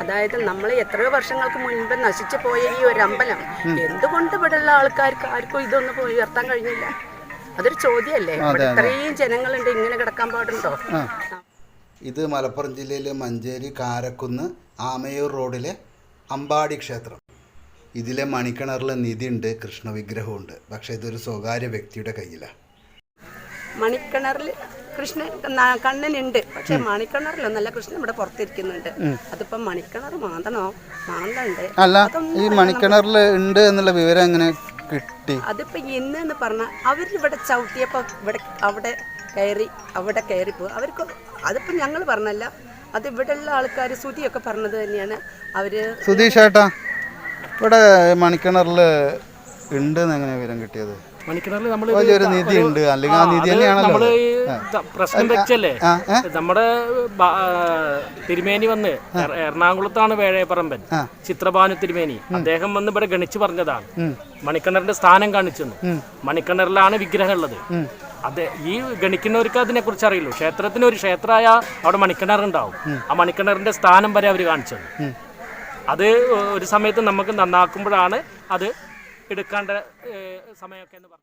അതായത് നമ്മൾ എത്രയോ വർഷങ്ങൾക്ക് മുൻപ് നശിച്ചു പോയ ഈ ഒരു അമ്പലം എന്തുകൊണ്ട് ഇവിടെയുള്ള ആൾക്കാർക്ക് ആർക്കും ഇതൊന്നും പോയി ഉയർത്താൻ കഴിഞ്ഞില്ല? അതൊരു ചോദ്യമല്ലേ? ഇത്രയും ജനങ്ങളുണ്ട് ഇങ്ങനെ കിടക്കാൻ പാടുണ്ടോ? ഇത് മലപ്പുറം ജില്ലയിലെ മഞ്ചേരി കാരക്കുന്ന് ആമയൂർ റോഡിലെ അമ്പാടി ക്ഷേത്രം. ഇതിലെ മണിക്കിണറിലെ നിധിയുണ്ട് കൃഷ്ണവിഗ്രഹമുണ്ട്. പക്ഷേ ഇതൊരു സ്വകാര്യ വ്യക്തിയുടെ കയ്യിലാണ് മണിക്കിണറിൽ കൃഷ്ണൻ കണ്ണനുണ്ട്. പക്ഷെ മണിക്കിണറിലൊന്നല്ല കൃഷ്ണൻ ഇവിടെ പുറത്തിരിക്കുന്നുണ്ട്. അതിപ്പോ മണിക്കിണർ മാന്തണോ? മാന്തണ്ട് അല്ല ഈ മണിക്കിണറിൽ ഉണ്ട് എന്നുള്ള വിവരം എങ്ങനെ കിട്ടി? അതിപ്പോ ഇന്ന് എന്ന് പറഞ്ഞാൽ അവരിവിടെ ചവിട്ടിയപ്പോ ഇവിടെ അവിടെ കയറി അവിടെ കയറി പോകും അവർക്ക് അതിപ്പോ ഞങ്ങൾ പറഞ്ഞല്ല അത് ഇവിടെയുള്ള ആൾക്കാർ സുതിയൊക്കെ പറഞ്ഞത് തന്നെയാണ്. അവർ സുധീഷ് ഏട്ടാ ഇവിടെ മണിക്കിണറിൽ ഉണ്ട് എങ്ങനെ വിവരം കിട്ടിയത്? മണിക്കിണറിൽ നമ്മൾ വലിയൊരു നിധി ഉണ്ട് അല്ലെങ്കിൽ ആ നിധി തന്നെയാണല്ലോ പ്രശ്നം വെച്ചല്ലേ? നമ്മുടെ തിരുമേനി വന്ന് എറണാകുളത്താണ് വേഴയപ്പറമ്പൻ ചിത്രഭാനു തിരുമേനി. അദ്ദേഹം വന്ന് ഇവിടെ ഗണിച്ചു പറഞ്ഞതാണ്. മണിക്കിണറിന്റെ സ്ഥാനം കാണിച്ചെന്ന്. മണിക്കിണറിലാണ് വിഗ്രഹം ഉള്ളത്. അതെ ഈ ഗണിക്കുന്നവർക്ക് അതിനെ കുറിച്ച് അറിയുള്ളൂ ക്ഷേത്രത്തിന് ഒരു ക്ഷേത്രമായ അവിടെ മണിക്കിണറുണ്ടാവും ആ മണിക്കിണറിന്റെ സ്ഥാനം വരെ അവർ കാണിച്ചത്. അത് ഒരു സമയത്ത് നമുക്ക് നന്നാക്കുമ്പോഴാണ് അത് എടുക്കേണ്ട സമയമൊക്കെ എന്ന് പറഞ്ഞു.